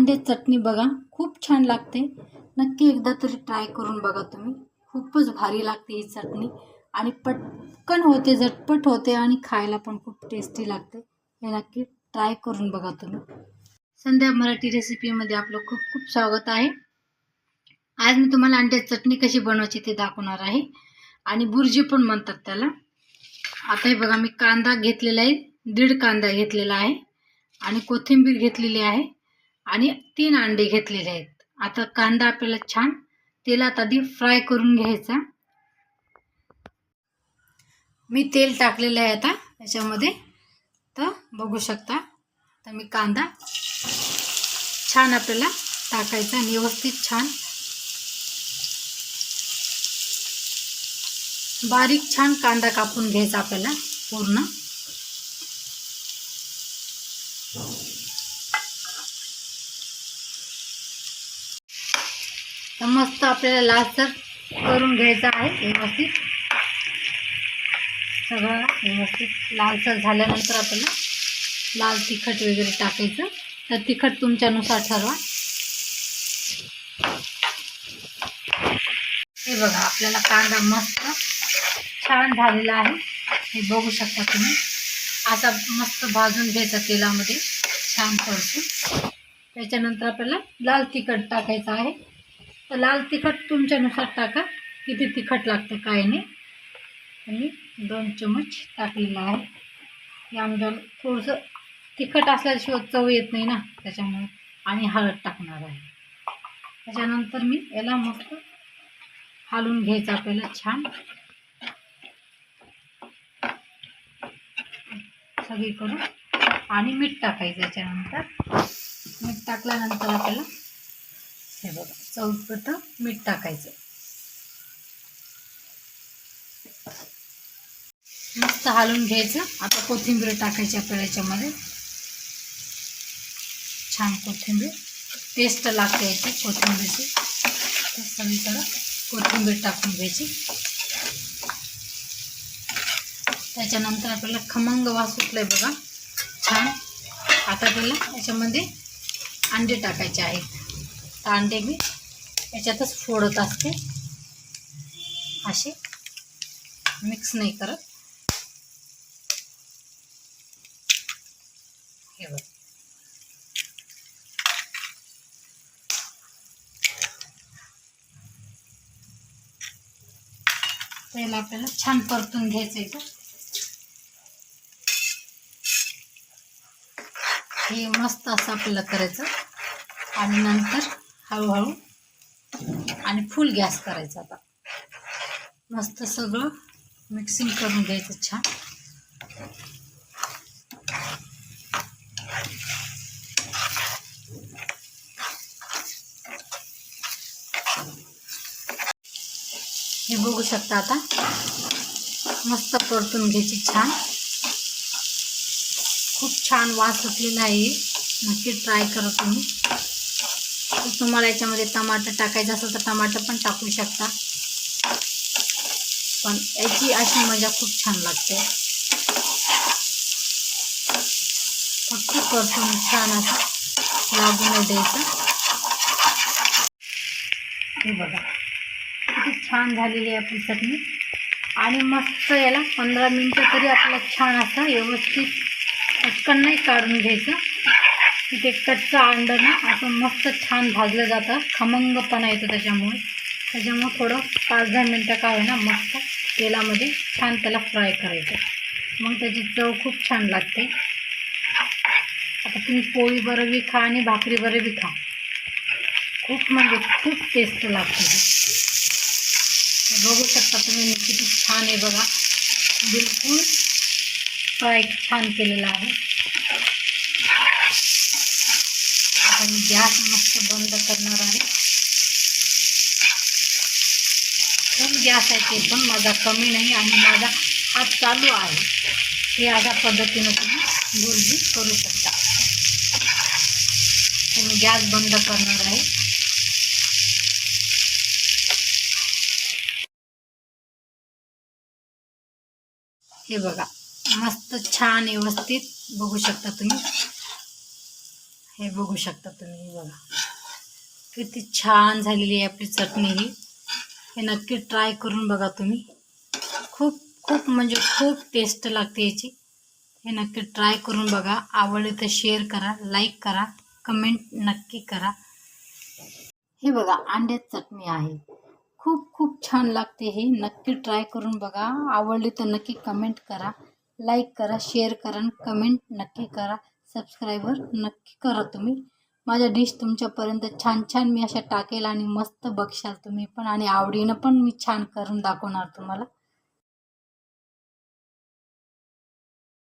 अंडे चटणी बघा खूप छान लागते. नक्की एकदा तरी ट्राय करून बघा तुम्ही. खूपच भारी लागते ही चटणी. आणि पटकन होते झटपट होते आणि खायला पण खूप टेस्टी लागते. हे नक्की ट्राय करून बघा तुम्ही. संध्या मराठी रेसिपीमध्ये आपलं खूप खूप स्वागत आहे. आज मी तुम्हाला अंड्याची चटणी कशी बनवायची ते दाखवणार आहे. आणि बुर्जी पण म्हणतात त्याला. आता हे बघा मी कांदा घेतलेला आहे. दीड कांदा घेतलेला आहे. आणि कोथिंबीर घेतलेली आहे. आणि तीन अंडे घेतलेले आहेत. आता कांदा आपल्याला छान तेलात आधी फ्राय करून घ्यायचा. मी तेल टाकलेलं आहे आता याच्यामध्ये. तर बघू शकता. तर मी कांदा छान आपल्याला टाकायचा आणि व्यवस्थित छान बारीक छान कांदा कापून घ्यायचा आपल्याला पूर्ण तर मस्त आपल्याला लालसर करून घ्यायचा आहे व्यवस्थित. सगळं व्यवस्थित. लालसर झाल्यानंतर आपल्याला लाल तिखट वगैरे टाकायचं. तर तिखट तुमच्यानुसार ठरवा. हे बघा आपल्याला कांदा मस्त छान झालेला आहे. हे बघू शकता तुम्ही. असा मस्त भाजून घ्यायचा तेलामध्ये छान परतून त्याच्यानंतर आपल्याला लाल तिखट टाकायचं आहे. तर लाल तिखट तुमच्यानुसार टाका. किती तिखट लागतं काय नाही. आणि दोन चमच टाकलेलं आहे यामध्ये थोडंसं तिखट असल्याशिवाय चव येत नाही ना. त्याच्यामुळे आणि हळद टाकणार आहे. त्याच्यानंतर मी याला मस्त हालून घ्यायचं आपल्याला छान. सगळीकडून. आणि मीठ टाकायचं याच्यानंतर. मीठ टाकल्यानंतर आपल्याला हे बघा चौपट मीठ टाकायचं. मस्त हालून घ्यायचं. आता कोथिंबीर टाकायची आपल्याला याच्यामध्ये. छान कोथिंबीर. टेस्ट लागते याची कोथिंबीरची. तर सगळीकडं कोथिंबीर टाकून घ्यायची. त्याच्यानंतर आपल्याला खमंग वास सुटलाय बघा. छान. आता आपल्याला याच्यामध्ये अंडे टाकायचे आहेत. तांडे मी याच्यातच फोडत असते. असे. मिक्स नाही करत. हे बघ. तेल आपल्याला छान परतून घ्यायचं इथं हे मस्त असं आपल्याला करायचं. आणि नंतर हळूहळू. आणि फुल गॅस करायचा आता. मस्त सगळं मिक्सिंग करून घ्यायचं छान. हे बघू शकता आता. मस्त परतून घ्यायची छान. खूप छान वास सुटलेला आहे. नक्की ट्राय करा तुम्ही. तुम्हाला याच्यामध्ये टमाटर टाकायचं असेल तर टमाटर पण टाकू शकता. पण याची अशी मजा खूप छान लागते. फक्त परतून छान असं लागून द्यायचं. हे बघा किती छान झालेली आहे आपली चटणी. आणि मस्त याला पंधरा मिनटं तरी आपल्याला छान असं व्यवस्थित पटकन नाही काढून घ्यायचं. तिथे कच्चं अंडं ना असं मस्त छान भाजलं जातं. खमंगपणा येतो त्याच्यामुळे. त्याच्यामुळे थोडं पाच दहा मिनटं का होईना मस्त तेलामध्ये छान त्याला फ्राय करायचं. मग त्याची चव खूप छान लागते. आता तुम्ही पोळी बरं बी खा आणि भाकरी बरं बी खा. खूप म्हणजे खूप टेस्ट लागते. बघू शकता तुम्ही किती छान आहे बघा. बिलकुल फ्राय छान केलेला आहे. मी गॅस मस्त बंद करणार आहे फुल गॅस आहे ते पण कमी नाही आणि माझा हात चालू आहे हे अशा पद्धतीनं तुम्ही बुर्जी करू शकता गॅस बंद आहे हे बघा, मस्त छान व्यवस्थित बघू शकता तुम्ही। हे बघू शकता तुम्ही हे बघा. किती छान झालेली आहे आपली चटणी ही. हे नक्की ट्राय करून बघा तुम्ही. खूप खूप म्हणजे खूप टेस्ट लागते याची. हे नक्की ट्राय करून बघा. आवडले तर शेअर करा लाईक करा कमेंट नक्की करा. हे बघा अंड्यात चटणी आहे. खूप खूप छान लागते हे. नक्की ट्राय करून बघा. आवडली तर नक्की कमेंट करा. लाईक करा शेअर करा कमेंट नक्की करा. सबस्क्राईबर नक्की करा तुम्ही. माझ्या डिश तुमच्यापर्यंत छान छान मी अशा टाकेल आणि मस्त बघशाल तुम्ही पण आणि आवडीनं पण मी छान करून दाखवणार तुम्हाला.